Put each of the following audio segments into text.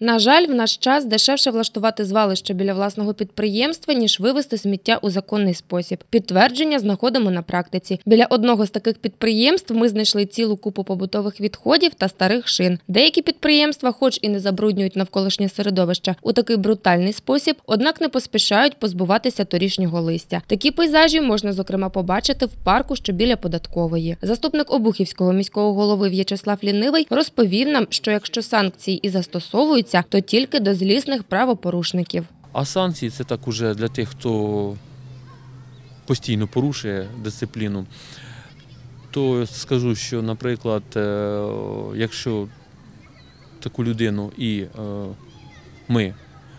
На жаль, в наш час дешевше влаштувати звалище біля власного підприємства, ніж вивезти сміття у законний спосіб. Підтвердження знаходимо на практиці. Біля одного з таких підприємств ми знайшли цілу купу побутових відходів та старих шин. Деякі підприємства, хоч і не забруднюють навколишнє середовище у такий брутальний спосіб, однак не поспішають позбуватися торішнього листя. Такі пейзажі можна зокрема побачити в парку, що біля податкової. Заступник Обухівського міського голови В'ячеслав Лінивий розповів нам, що якщо санкції і застосовуються, то тільки до злісних правопорушників. А санкції це так уже для тих, хто постійно порушує дисципліну. То скажу, що, наприклад, е, якщо таку людину і е, ми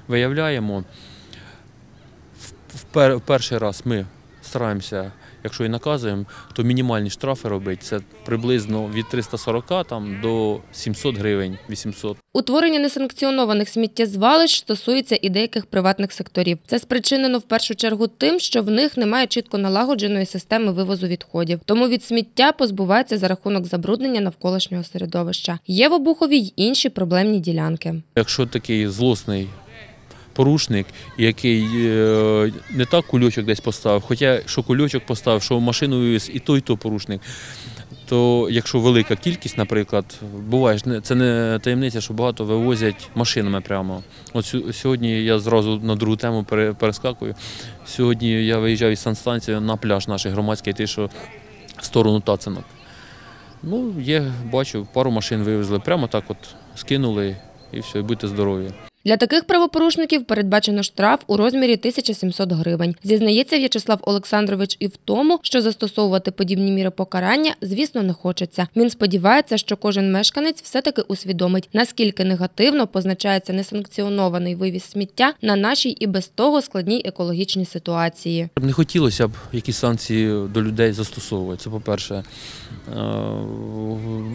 виявляємо, в- в пер- в перший раз ми стараємося, якщо і наказуємо, то мінімальні штрафи робити. Це приблизно від 340 там, до 700 гривень, 800. Утворення несанкціонованих сміттєзвалищ стосується і деяких приватних секторів. Це спричинено в першу чергу тим, що в них немає чітко налагодженої системи вивозу відходів. Тому від сміття позбуваються за рахунок забруднення навколишнього середовища. Є в Обухові й інші проблемні ділянки. Якщо такий злосний порушник, який е, не так кульочок десь поставив, хоча що кульочок поставив, що машину вивіз, і той, і то порушник. То якщо велика кількість, наприклад, буває це не таємниця, що багато вивозять машинами прямо. От сьогодні я зразу на другу тему перескакую. Сьогодні я виїжджав із санстанції на пляж наш громадський, той, що в сторону Тацинок. Ну, є, бачу, пару машин вивезли, прямо так от скинули і все, і будьте здорові. Для таких правопорушників передбачено штраф у розмірі 1700 гривень. Зізнається В'ячеслав Олександрович і в тому, що застосовувати подібні міри покарання, звісно, не хочеться. Він сподівається, що кожен мешканець все-таки усвідомить, наскільки негативно позначається несанкціонований вивіз сміття на нашій і без того складній екологічній ситуації. Не хотілося б якісь санкції до людей застосовувати. Це по-перше. Е,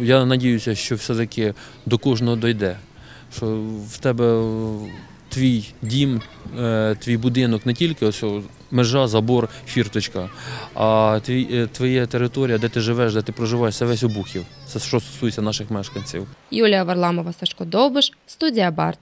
Я надіюся, що все-таки до кожного дойде. Що в тебе твій дім, е, твій будинок не тільки ось межа, забор, фірточка, а е, твоя територія, де ти живеш, де ти проживаєш, це весь обухів. Це що стосується наших мешканців. Юлія Варламова, Сашко Довбиш, студія Барт.